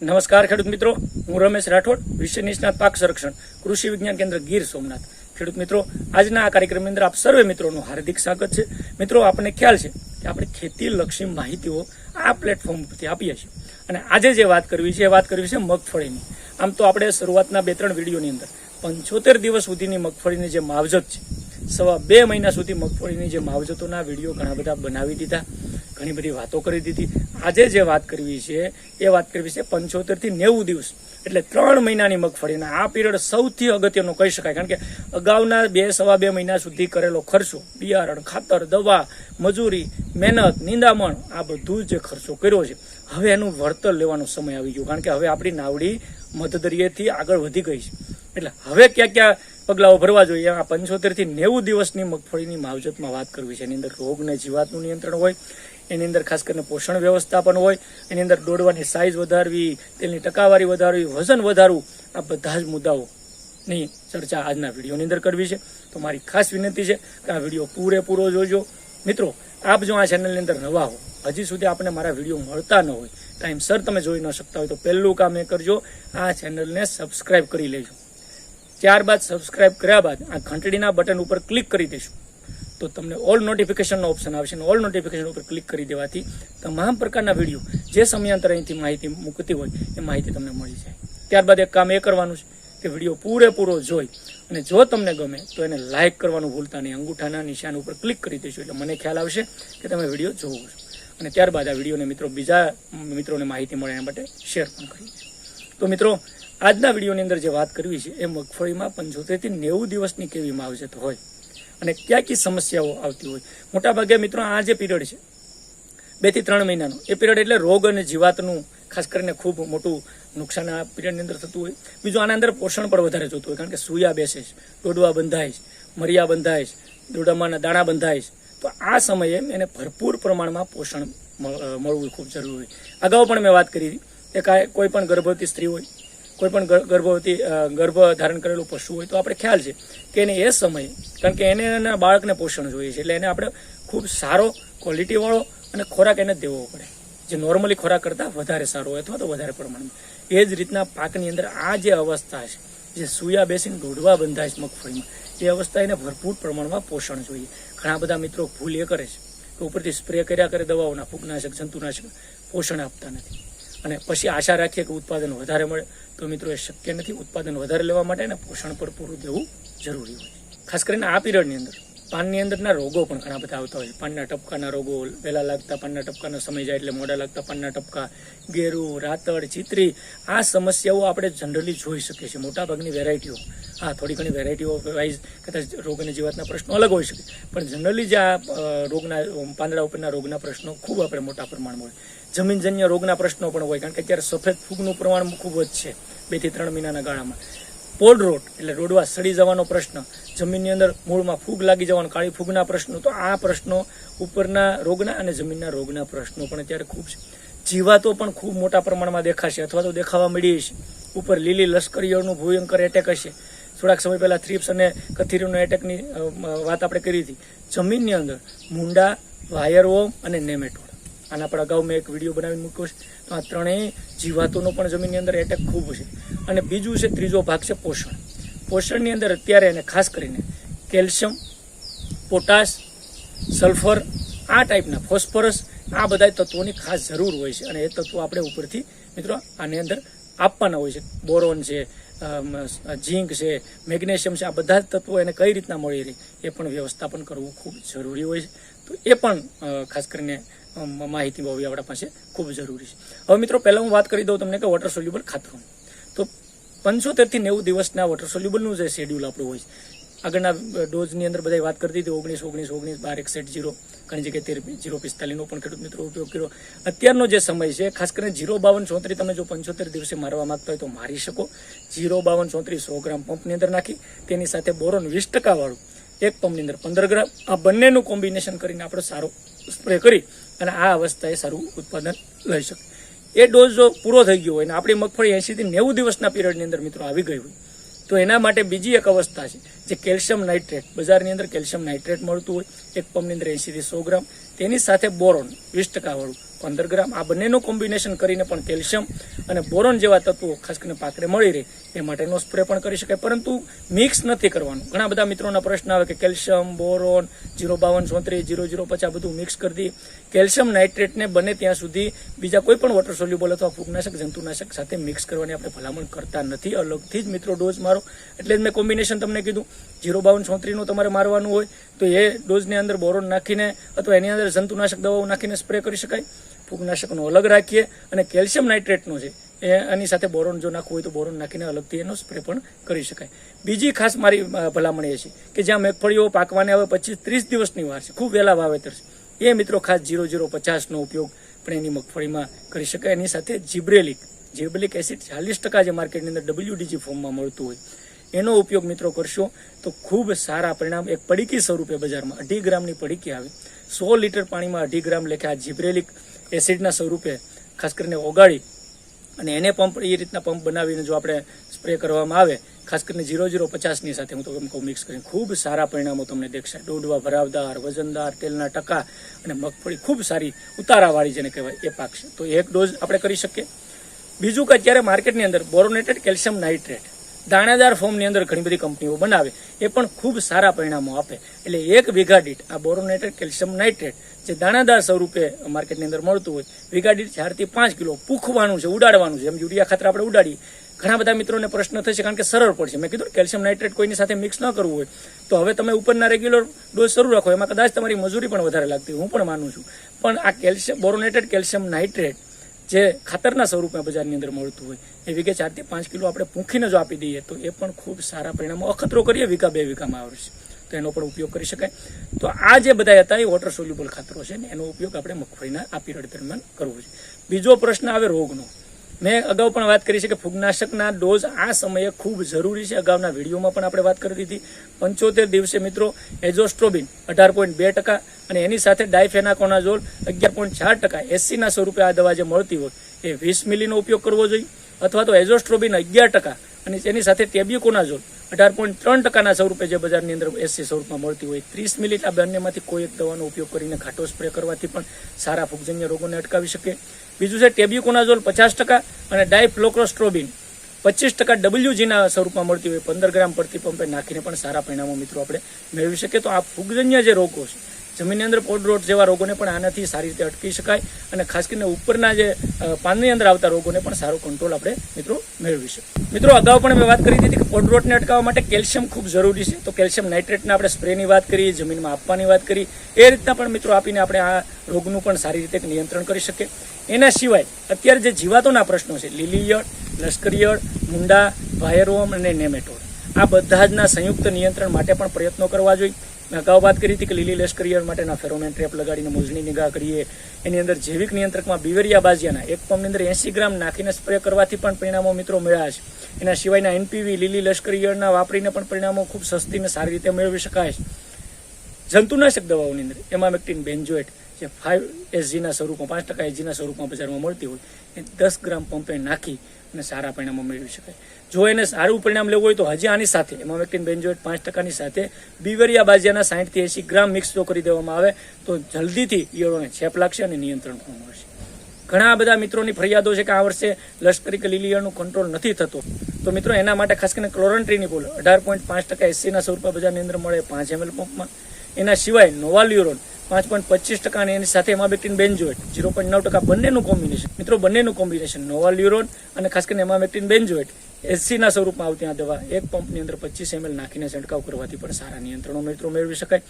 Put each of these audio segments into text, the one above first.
નમસ્કાર ખેડૂત મિત્રો, હું રમેશ રાઠોડ, વિશ્વ નિષ્ણાત પાક સંરક્ષણ, કૃષિ વિજ્ઞાન કેન્દ્ર ગીર સોમનાથ. ખેડૂત મિત્રો, આજના આ કાર્યક્રમની અંદર આપ સર્વે મિત્રોનું હાર્દિક સ્વાગત છે. મિત્રો આપણને ખ્યાલ છે કે આપણે ખેતી લક્ષી માહિતીઓ આ પ્લેટફોર્મ પરથી આપીએ છીએ. અને આજે જે વાત કરવી છે, એ વાત કરવી છે મગફળીની. આમ તો આપણે શરૂઆતના બે ત્રણ વિડીયોની અંદર પંચોતેર દિવસ સુધીની મગફળીની જે માવજત છે, સવા બે મહિના સુધી મગફળીની જે માવજતોના વીડિયો ઘણા બધા બનાવી દીધા, ઘણી બધી વાતો કરી દીધી આજે જે વાત કરવી છે, એ વાત કરવી છે પંચોતેરથી નેવું દિવસ. એટલે ત્રણ મહિનાની મગફળીના આ પીરિયડ સૌથી અગત્યનો કહી શકાય. કારણ કે અગાઉના બે, સવા બે મહિના સુધી કરેલો ખર્ચો, બિયારણ, ખાતર, દવા, મજૂરી, મહેનત, નિંદામણ, આ બધું જે ખર્ચો કર્યો છે. હવે એનું વળતર લેવાનો સમય આવી ગયો. કારણ કે હવે આપણી નાવડી મધદરિયેથી આગળ વધી ગઈ છે. એટલે હવે ક્યાં ક્યાં પગલાઓ ભરવા જોઈએ? આ પંચોતેરથી નેવું દિવસની મગફળીની માવજતમાં વાત કરવી છે. એની અંદર રોગ ને જીવાતનું નિયંત્રણ હોય એની અંદર ખાસ કરીને પોષણ વ્યવસ્થાપન હોય, એની અંદર દોડવાની સાઇઝ વધારવી તેની ટકાવારી વધારવી, વજન વધારવું, આ બધા જ મુદ્દાઓની ચર્ચા આજના વિડીયોની અંદર કરવી છે. તો મારી ખાસ વિનંતી છે કે આ વીડિયો પૂરેપૂરો જોજો. મિત્રો, આપ જો આ ચેનલની અંદર નવા હો, હજી સુધી આપણે મારા વીડિયો મળતા ન હોય ટાઈમસર તમે જોઈ ન શકતા હોય, તો પહેલું કામ એ કરજો, આ ચેનલને સબસ્ક્રાઇબ કરી લેજો. ત્યારબાદ સબસ્ક્રાઇબ કર્યા બાદ આ ઘંટડીના બટન ઉપર ક્લિક કરી દેશો તો તમને ઓલ નોટિફિકેશનનો ઓપ્શન આવશે અને ઓલ નોટિફિકેશન ઉપર ક્લિક કરી દેવાથી તમામ પ્રકારના વીડિયો જે સમયાંતરે અહીંથી માહિતી મૂકતી હોય એ માહિતી તમને મળી જાય. ત્યારબાદ એક કામ એ કરવાનું છે કે વીડિયો પૂરેપૂરો જોઈ અને જો તમને ગમે તો એને લાઇક કરવાનું ભૂલતા નહીં. અંગૂઠાના નિશાન ઉપર ક્લિક કરી દેશો એટલે મને ખ્યાલ આવશે કે તમે વીડિયો જોવો છો. અને ત્યારબાદ આ વિડીયોને મિત્રો બીજા મિત્રોને માહિતી મળે એના માટે શેર પણ કરી તો મિત્રો, આજના વિડીયોની અંદર જે વાત કરવી છે એ મગફળીમાં પંચોતેરથી નેવું દિવસની કેવી માવજત હોય? અને ક્યાં ક્યાં સમસ્યાઓ આવતી હોય. મોટાભાગે મિત્રો, આ જે પીરિયડ છે, બેથી ત્રણ મહિનાનો, એ પીરિયડ એટલે રોગ અને જીવાતનું ખાસ કરીને ખૂબ મોટું નુકસાન આ પીરિયડની અંદર થતું હોય. બીજું, આના અંદર પોષણ પણ વધારે જોતું હોય, કારણ કે સૂયા બેસે છે, દોડવા બંધાય મરિયા બંધાય છે દાણા બંધાય તો આ સમયે એને ભરપૂર પ્રમાણમાં પોષણ મળ- મળવું ખૂબ જરૂરી હોય. અગાઉ પણ મેં વાત કરી હતી કે કોઈ પણ ગર્ભવતી સ્ત્રી હોય કોઈ પણ ગર્ભવતી ગર્ભ ધારણ કરેલું પશુ હોય તો આપણે ખ્યાલ છે કે એને એ સમયે, કારણ કે એને એના બાળકને પોષણ જોઈએ છે એટલે એને આપણે ખૂબ સારો ક્વોલિટીવાળો અને ખોરાક એને દેવો પડે. જે નોર્મલી ખોરાક કરતાં વધારે સારો હોય અથવા તો વધારે પ્રમાણમાં. એ જ રીતના પાકની અંદર આ જે અવસ્થા છે, જે સૂયા બેસીને દોડવા બંધાય છે મગફળીમાં, એ અવસ્થા એને ભરપૂર પ્રમાણમાં પોષણ જોઈએ. ઘણા બધા મિત્રો ભૂલ એ કરે છે કે ઉપરથી સ્પ્રે કર્યા કરે દવાઓના ફૂગનાશક, જંતુનાશક પોષણ આપતા નથી. અને પછી આશા રાખીએ કે ઉત્પાદન વધારે મળે. તો મિત્રો, એ શક્ય નથી ઉત્પાદન વધારે લેવા માટે પોષણ પર પૂરું દેવું જરૂરી હોય. ખાસ કરીને આ પીરિયડની અંદર. પાનની અંદરના રોગો પણ ઘણા બધા આવતા હોય. પાનના ટપકાના રોગો વહેલા લાગતા પાનના ટપકાનો સમય જાય એટલે મોડા લાગતા પાનના ટપકા, ગેરું રાતડ ચિત્રી, આ સમસ્યાઓ આપણે જનરલી જોઈ શકીએ છીએ. મોટાભાગની વેરાયટીઓ હા, થોડી ઘણી વેરાયટીઓ વાઇઝ કદાચ રોગ અને જીવાતના પ્રશ્નો અલગ હોઈ શકે. પણ જનરલી જે આ રોગના પાંદડા ઉપરના રોગના પ્રશ્નો ખૂબ આપણે મોટા પ્રમાણમાં હોય. જમીનજન્ય રોગના પ્રશ્નો પણ હોય. કારણ કે અત્યારે સફેદ ફૂગનું પ્રમાણ ખૂબ જ છે. બેથી ત્રણ મહિનાના ગાળામાં. પોડ રોડ એટલે રોડવા સડી જવાનો પ્રશ્ન, જમીનની અંદર મૂળમાં ફૂગ લાગી જવાનો, કાળી ફૂગના પ્રશ્નો, તો આ પ્રશ્નો ઉપરના રોગના અને જમીનના રોગના પ્રશ્નો પણ અત્યારે ખૂબ છે. જીવાતો પણ ખૂબ મોટા પ્રમાણમાં દેખાશે અથવા તો દેખાવા મળી છે. ઉપર લીલી લશ્કરીઓનું ભયંકર એટેક હશે. થોડાક સમય પહેલાં થ્રીપ્સ અને કથીરીનો એટેકની વાત આપણે કરી હતી. જમીનની અંદર મૂંડા વાયરવોમ અને નેમેટોડ આના પર અગાઉ મેં એક વીડિયો બનાવીને મૂક્યો છે. તો આ ત્રણેય જીવાતોનો પણ જમીનની અંદર એટેક ખૂબ છે. અને બીજું છે ત્રીજો ભાગ છે પોષણ. પોષણની અંદર અત્યારે એને ખાસ કરીને કેલ્શિયમ, પોટાશ, સલ્ફર આ ટાઈપના ફોસ્ફરસ આ બધા તત્વોની ખાસ જરૂર હોય છે. અને એ તત્વો આપણે ઉપરથી મિત્રો આની અંદર આપવાના હોય છે. બોરોન છે ઝીંક છે, મેગ્નેશિયમ છે, આ બધા તત્વો એને કઈ રીતના મળી રહી એ પણ વ્યવસ્થાપન કરવું ખૂબ જરૂરી હોય છે. તો એ પણ ખાસ કરીને માહિતી હોવી આપણા પાસે. ખૂબ જરૂરી છે. હવે મિત્રો, પહેલાં હું વાત કરી દઉં તમને કે વોટર સોલ્યુબલ ખાતરો તો પંચોતેરથી નેવું દિવસના વોટર સોલ્યુબલનું જે શેડ્યુલ આપણું હોય છે. આગળના ડોઝની અંદર બધા વાત કરતી હતી ઓગણીસ ઓગણીસ ઓગણીસ, બાર, એકસઠ જીરો ઘણી જગ્યાએ તેર જીરો પિસ્તાલીસનો પણ ખેડૂત મિત્રો ઉપયોગ કર્યો. અત્યારનો જે સમય છે, ખાસ કરીને જીરો બાવન, ચોત્રીસ તમે જો પંચોતેર દિવસે મારવા માગતા હોય તો મારી શકો. જીરો બાવન, ચોત્રીસ, સો ગ્રામ પંપની અંદર નાખી, તેની સાથે બોરોન વીસ ટકાવાળું એક પંપની અંદર પંદર ગ્રામ. આ બંનેનું કોમ્બિનેશન કરીને આપણે સારો સ્પ્રે કરી. અને આ અવસ્થાએ સારું ઉત્પાદન લઈ શકે. એ ડોઝ જો પૂરો થઈ ગયો હોય અને આપણી મગફળી એંશીથી નેવું દિવસના પીરિયડની અંદર મિત્રો આવી ગઈ હોય, તો એના માટે બીજી એક અવસ્થા છે, જે કેલ્શિયમ નાઇટ્રેટ. બજારની અંદર કેલ્શિયમ નાઇટ્રેટ મળતું હોય, એક પંપની અંદર એંશીથી સો ગ્રામ. તેની સાથે બોરોન વીસ ટકા વાળું. પંદર ગ્રામ. આ બંનેનું કોમ્બિનેશન કરીને પણ કેલ્શિયમ અને બોરોન જેવા તત્વો ખાસ કરીને પાકને મળી રહે એ માટેનો સ્પ્રે પણ કરી શકાય. પરંતુ મિક્સ નથી કરવાનું. ઘણા બધા મિત્રોના પ્રશ્ન આવે કે કેલ્શિયમ બોરોન જીરો બાવન, ચોત્રીસ, જીરો જીરો પચાસ બધું મિક્સ કરી દઈએ કેલ્શિયમ નાઇટ્રેટને બને ત્યાં સુધી બીજા કોઈ પણ વોટર સોલ્યુબલ અથવા ફૂગનાશક, જંતુનાશક સાથે મિક્સ કરવાની આપણે ભલામણ કરતા નથી. અલગથી જ મિત્રો ડોઝ મારો. એટલે જ મેં કોમ્બિનેશન તમને કીધું. જીરો બાવન, ચોત્રીસનું તમારે મારવાનું હોય તો એ ડોઝની અંદર બોરોન નાખીને અથવા એની અંદર જંતુનાશક દવાઓ નાખીને સ્પ્રે કરી શકાય. ફૂગનાશકનો અલગ રાખીએ અને કેલ્શિયમ નાઇટ્રેટનો છે, એ આની સાથે બોરોન જો નાખવું હોય તો બોરોન નાખીને અલગથી એનો સ્પ્રે પણ કરી શકાય. બીજી ખાસ મારી ભલામણ એ છે કે જ્યાં મગફળીઓ પાકવાને હવે પચીસ ત્રીસ દિવસની વાર છે, ખૂબ વહેલા વાવેતર છે. એ મિત્રો ખાસ જીરો જીરો પચાસનો ઉપયોગ પણ એની મગફળીમાં કરી શકાય. એની સાથે જીબ્રેલિક જીબ્રેલિક એસિડ ચાલીસ ટકા જે માર્કેટની અંદર ડબલ્યુડીજી ફોર્મમાં મળતું હોય. એનો ઉપયોગ મિત્રો કરશો તો ખૂબ સારા પરિણામ એક પડીકી સ્વરૂપે બજારમાં અઢી ગ્રામની પડીકી આવે. સો લીટર પાણીમાં અઢી ગ્રામ લેખે આ જીબ્રેલિક એસિડના સ્વરૂપે ખાસ કરીને ઓગાળી અને એને પંપ એ રીતના પંપ બનાવીને જો આપણે સ્પ્રે કરવામાં આવે, ખાસ કરીને જીરો ઝીરો પચાસની સાથે હું તો એમ કહું, મિક્સ કરીને ખૂબ સારા પરિણામો તમને દેખશે. ડોડવા, ભરાવદાર, વજનદાર, તેલના ટકા અને મગફળી ખૂબ સારી ઉતારાવાળી જેને કહેવાય એ પાકશે તો એક ડોઝ આપણે કરી શકીએ. બીજું કે અત્યારે માર્કેટની અંદર બોરોનેટેડ કેલ્શિયમ નાઇટ્રેટ દાણાદાર ફોર્મની અંદર ઘણી બધી કંપનીઓ બનાવે, એ પણ ખૂબ સારા પરિણામો આપે. એટલે એક વીઘા દીઠ આ બોરોનેટેડ કેલ્શિયમ નાઇટ્રેટ જે દાણાદાર સ્વરૂપે માર્કેટની અંદર મળતું હોય, વીઘા દીઠ ચારથી પાંચ કિલો પૂખવાનું છે, ઉડાડવાનું છે. એમ યુરિયા ખાતર આપણે ઉડાડીએ. ઘણા બધા મિત્રોને પ્રશ્ન થશે કારણ કે સરળ પડશે. મેં કીધું કેલ્શિયમ નાઇટ્રેટ કોઈની સાથે મિક્સ ન કરવું હોય, તો હવે તમે ઉપરના રેગ્યુલર ડોઝ શરૂ રાખો. એમાં કદાચ તમારી મજૂરી પણ વધારે લાગતી હું પણ માનું છું. પણ આ કેલ્શિયમ, બોરોનેટેડ કેલ્શિયમ નાઇટ્રેટ જે ખાતરના સ્વરૂપે બજારની અંદર મળતું હોય, એ વીઘે ચારથી પાંચ કિલો આપણે પૂંખીને જો આપી દઈએ તો એ પણ ખૂબ સારા પરિણામો અખતરો કરીએ, વીઘા બે વીઘામાં આવશે તો એનો પણ ઉપયોગ કરી શકાય. તો આ જે બધા હતા, એ વોટર સોલ્યુબલ ખાતરો છે ને એનો ઉપયોગ આપણે મગફળીના આ પીરિયડ દરમિયાન કરવો છે. બીજો પ્રશ્ન આવે રોગનો. મેં અગાઉ પણ વાત કરી છે કે ફૂગનાશકના ડોઝ આ સમયે ખૂબ જરૂરી છે. અગાઉના વિડીયોમાં પણ આપણે વાત કરી દીધી. પંચોતેર દિવસે મિત્રો એઝોસ્ટ્રોબિન અઢાર પોઈન્ટ બે ટકા અને એની સાથે ડાયફેનાકોનાઝોલ અગિયાર પોઈન્ટ ચાર ટકા એસીના સ્વરૂપે આ દવા જે મળતી હોય એ વીસ મિલીનો ઉપયોગ કરવો જોઈએ. અથવા તો એઝોસ્ટ્રોબિન અગિયાર ટકા અને એની સાથે તેબ્યુકોનાઝોલ અઢાર પોઈન્ટ ત્રણ ટકાના સ્વરૂપે જે બજારની અંદર એસી સ્વરૂપમાં મળતી હોય, ત્રીસ મિલિટ આ બંનેમાંથી કોઈ એક દવાનો ઉપયોગ કરીને ઘાટો સ્પ્રે કરવાથી પણ સારા ફૂગજન્ય રોગોને અટકાવી શકે. બીજું છે ટેબ્યુકોનાઝોલ પચાસ ટકા અને ડાયફ્લોક્રોસ્ટ્રોબિન પચીસ ટકા ડબલ્યુજીના સ્વરૂપમાં મળતી હોય, પંદર ગ્રામ પ્રતિ પંપે નાખીને પણ સારા પરિણામો મિત્રો આપણે મેળવી શકીએ. તો આ ફૂગજન્ય જે રોગો છે જમીનની અંદર પોડરોટ જેવા રોગોને પણ આનાથી સારી રીતે અટકી શકાય અને ખાસ કરીને ઉપરના જે પાનની અંદર આવતા રોગોને પણ સારો કંટ્રોલ આપણે મિત્રો મેળવી શકીએ. મિત્રો, અગાઉ પણ મેં વાત કરી દીધી કે પોડરોટને અટકાવવા માટે કેલ્શિયમ ખૂબ જરૂરી છે. તો કેલ્શિયમ નાઇટ્રેટના આપણે સ્પ્રેની વાત કરી, જમીનમાં આપવાની વાત કરી. એ રીતના પણ મિત્રો આપીને આપણે આ રોગનું પણ સારી રીતે નિયંત્રણ કરી શકીએ. એના સિવાય અત્યારે જે જીવાતોના પ્રશ્નો છે, લીલી ઈયળ, લશ્કરી મુંડા, વાયરવોમ અને નેમેટોડ. આ બધા જના સંયુક્ત નિયંત્રણ માટે પણ પ્રયત્નો કરવા જોઈએ. મેં અગાઉ વાત કરી હતી કે લીલી લશ્કરી માટેના ફેરોમેન ટ્રેપ લગાડીને મોજની નિગાહ કરીએ. એની અંદર જૈવિક નિયંત્રકમાં બિવેરિયા બાજિયાના એક પંપની અંદર એંસી ગ્રામ નાખીને સ્પ્રે કરવાથી પણ પરિણામો મિત્રો મળ્યા છે. એના સિવાયના એનપીવી લીલી લશ્કરી વાપરીને પણ પરિણામો ખૂબ સસ્તી અને સારી રીતે મેળવી શકાય છે. જંતુનાશક દવાઓની અંદર એમામેક્ટિન બેન્જોએટ જે ફાઇવ એસજીના સ્વરૂપમાં, પાંચ ટકા એસજીના સ્વરૂપમાં બજારમાં મળતી હોય, એ દસ ગ્રામ પંપે નાખી અને સારા પરિણામો મેળવી શકાય. જો એને સારું પરિણામ લેવું હોય તો હજી આની સાથે એમામેક્ટિન બેન્જોએટ પાંચ ટકાની સાથે બીવરિયા બાજિયાના સાઠથી એંસી ગ્રામ મિક્સ જો કરી દેવામાં આવે, તો જલ્દીથી ઈયળોને છેપ લાગશે અને નિયંત્રણ પણ મળશે. ઘણા બધા મિત્રોની ફરિયાદો છે કે આ વર્ષે લશ્કરી કે લીલી ઈયળનું કંટ્રોલ નથી થતો. તો મિત્રો, એના માટે ખાસ કરીને ક્લોરન્ટ્રીની પોલ અઢાર પોઈન્ટ પાંચ ટકા એસીના સ્વરૂપે બજારની અંદર મળે પાંચ એમએલ પંપમાં. એના સિવાય નોવાલ્યુરોન પાંચ પોઈન્ટ પચીસ ટકા અને એની સાથે એમામેક્ટિન બેન્જોએટ ઝીરો પોઈન્ટ નવ ટકા બંનેનું કોમ્બિનેશન. મિત્રો, બંનેનું કોમ્બિનેશન નોવાલ્યુરોન અને ખાસ કરીને એમામેક્ટિન બેન્જોએટ એસીના સ્વરૂપમાં આવતી આ દવા એક પંપની અંદર પચીસ એમએલ નાખીને છંટકાવ કરવાથી પણ સારા નિયંત્રણો મિત્રો મેળવી શકાય.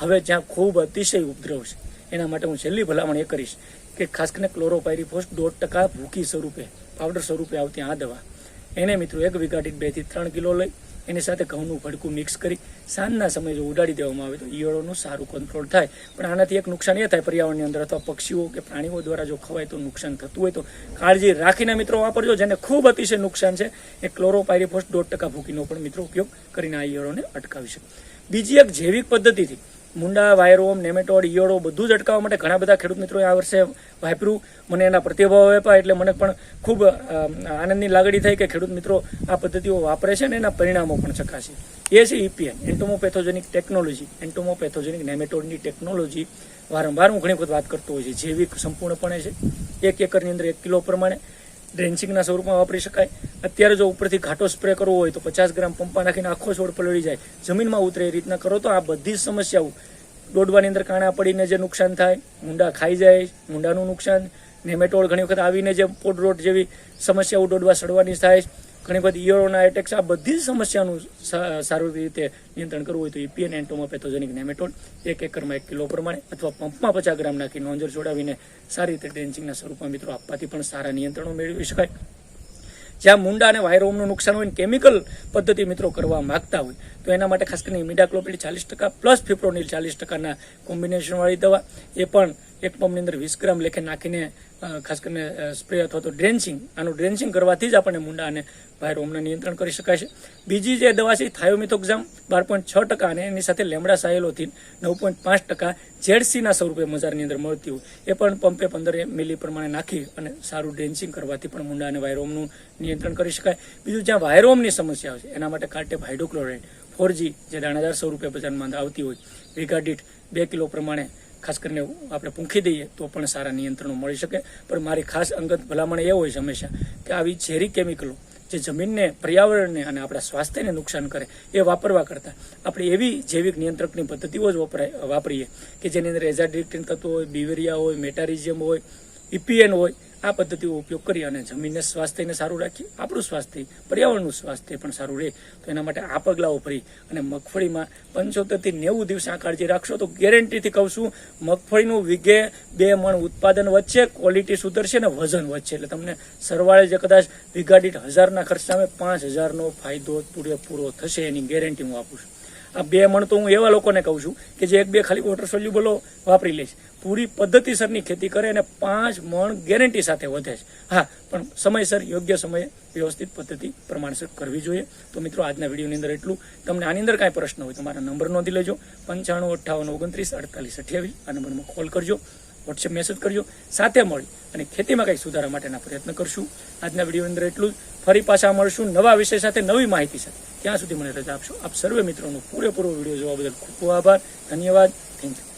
હવે જ્યાં ખૂબ અતિશય ઉપદ્રવ છે, એના માટે હું છેલ્લી ભલામણ એ કરીશ કે ખાસ કરીને ક્લોરોપાયરીફોસ દોઢ ટકા ભૂકી સ્વરૂપે, પાવડર સ્વરૂપે આવતી આ દવા એને મિત્રો એક વીઘા દીઠ બેથી ત્રણ કિલો લઈ, એની સાથે ઘઉંનું ભડકું મિક્સ કરી સાંજના સમયે જો ઉડાડી દેવામાં આવે તો ઈયળોનું સારું કંટ્રોલ થાય. પણ આનાથી એક નુકસાન એ થાય પર્યાવરણની અંદર અથવા પક્ષીઓ કે પ્રાણીઓ દ્વારા જો ખવાય તો નુકસાન થતું હોય તો કાળજી રાખીને મિત્રો વાપરજો, જેને ખૂબ અતિશય નુકસાન છે એ ક્લોરોપાયરીફોસ દોઢ ટકા ભૂકીનો પણ મિત્રો ઉપયોગ કરીને આ ઈયળોને અટકાવી શકે. બીજી એક જૈવિક પદ્ધતિથી મુંડા, વાયરોમ, નેમેટોડ ઈયળો બધું જ અટકાવવા માટે ઘણા બધા ખેડૂત મિત્રોએ આ વર્ષે વાપર્યું. મને એના પ્રતિભાવો આપ્યા એટલે મને પણ ખૂબ આનંદની લાગણી થઈ કે ખેડૂત મિત્રો આ પદ્ધતિઓ વાપરે છે અને એના પરિણામો પણ ચકાશે. એ છે ઇપીએન એન્ટોમોપેથોજેનિક ટેકનોલોજી એન્ટોમોપેથોજેનિક નેમેટોડની ટેકનોલોજી વારંવાર હું ઘણી વખત વાત કરતો હોય છે. જૈવિક સંપૂર્ણપણે છે. એક એકરની અંદર એક કિલો પ્રમાણે. ડ્રેન્ચિંગના સ્વરૂપમાં વાપરી શકાય. અત્યારે જો ઉપરથી ઘાટો સ્પ્રે કરવો હોય તો પચાસ ગ્રામ પંપા નાખીને આખો છોડ પલળી જાય. જમીનમાં ઉતરે એ રીતના કરો તો આ બધી જ સમસ્યાઓ. દોડવાની અંદર કાણા પડીને જે નુકસાન થાય, મુંડા ખાઈ જાય, મુંડાનું નુકસાન નેમેટોડ ઘણી વખત આવીને જે પોડરોટ જેવી સમસ્યાઓ દોડવા સડવાની થાય ઘણી બધી ઇયરોના એટેક્સ આ બધી જ સમસ્યાનું સારું રીતે નિયંત્રણ કરવું હોય તો ઇપીએન એન્ટોમોપેથોજેનિક નેમેટોડ એક એકરમાં એક કિલો પ્રમાણે અથવા પંપમાં પચાસ ગ્રામ નાખી નોંજર જોડાવીને સારી રીતે ડેન્સિંગના સ્વરૂપમાં મિત્રો આપવાથી પણ સારા નિયંત્રણો મેળવી શકાય. જ્યાં મુંડા અને વાયરોમનું નુકસાન હોય કેમિકલ પદ્ધતિ મિત્રો કરવા માગતા હોય, તો એના માટે ખાસ કરીને ઇમિડાક્લોપિડ ચાલીસ ટકા પ્લસ ફિપ્રોનિલ ચાલીસ ટકાના કોમ્બિનેશનવાળી દવા, એ પણ એક પંપની અંદર વીસ ગ્રામ લેખે નાખીને ખાસ કરીને સ્પ્રે અથવા તો ડ્રેન્સિંગ આનું ડ્રેન્સિંગ કરવાથી જ આપણને મુંડા અને વાયરોમનું નિયંત્રણ કરી શકાય છે. બીજી જે દવા છે, થાયોમિથોક્ઝામ, બાર પોઈન્ટ છ ટકા અને એની સાથે લેમડા સાયેલોથીન, નવ પોઈન્ટ પાંચ ટકા જેડસીના સ્વરૂપે મજારની અંદર મળતી હોય. એ પણ પંપે પંદર મિલી પ્રમાણે નાખી અને સારું ડ્રેન્સિંગ કરવાથી પણ મુંડા અને વાયરોમનું નિયંત્રણ કરી શકાય. બીજું જ્યાં વાયરોમની સમસ્યા છે, એના માટે કાર્ટેપ હાઇડ્રોક્લોરાઇડ ફોરજી જે દાણાદાર સ્વરૂપે બજારમાં આવતી હોય. રિગાર્ડિટ બે કિલો પ્રમાણે ખાસ કરીને આપણે પૂંખી દઈએ તો પણ સારા નિયંત્રણો મળી શકે. પણ મારી ખાસ અંગત ભલામણ એ હોય છે હંમેશા કે આવી ઝેરી કેમિકલો જે જમીનને, પર્યાવરણને અને આપણા સ્વાસ્થ્યને નુકસાન કરે એ વાપરવા કરતાં આપણે એવી જૈવિક નિયંત્રકની પદ્ધતિઓ જ વપરાય, વાપરીએ કે જેની અંદર એઝાડિક્ટિન તત્વો હોય, બીવેરિયા હોય, મેટારિઝિયમ હોય ઇપીએન હોય આ પદ્ધતિઓ ઉપયોગ કરી અને જમીનને સ્વાસ્થ્યને સારું રાખીએ આપણું સ્વાસ્થ્ય, પર્યાવરણનું સ્વાસ્થ્ય પણ સારું રહે. તો એના માટે આ પગલાઓ ભરી અને મગફળીમાં પંચોતેરથી નેવું દિવસ આ કાળજી રાખશો તો ગેરંટીથી કહું છું, મગફળીનું વિઘે બે મણ ઉત્પાદન વચ્ચે ક્વોલિટી સુધરશે અને વજન વધશે એટલે તમને સરવાળે જે કદાચ વીઘા હજારના ખર્ચ સામે પાંચ હજારનો ફાયદો પૂરેપૂરો થશે એની ગેરંટી હું આપું છું. આ બે મણ તો હું એવા લોકોને કહું છું કે જે એક બે ખાલી વોટર સોલ્યુબલો વાપરી લે છે પૂરી પદ્ધતિસરની ખેતી કરે અને પાંચ મણ ગેરંટી સાથે વધે છે. હા, પણ સમયસર યોગ્ય સમયે વ્યવસ્થિત પદ્ધતિ પ્રમાણસર કરવી જોઈએ. તો મિત્રો, આજના વિડીયોની અંદર એટલું. તમને આની અંદર કાંઈ પ્રશ્ન હોય તો મારા નંબર નોંધી લેજો. પંચાણું, અઠ્ઠાવન, ઓગણત્રીસ, અડતાલીસ, અઠ્યાવીસ. આ નંબરમાં કોલ કરજો, વોટ્સએપ મેસેજ કરજો. સાથે મળી અને ખેતીમાં કંઈક સુધારા માટેના પ્રયત્ન કરશું. આજના વિડીયોની અંદર એટલું જ. ફરી પાછા મળશું નવા વિષય સાથે, નવી માહિતી સાથે. ત્યાં સુધી મને રજા આપશો. આપ સર્વે મિત્રોનો પૂરેપૂરો વીડિયો જોવા બદલ ખૂબ ખૂબ આભાર. ધન્યવાદ. Thank you.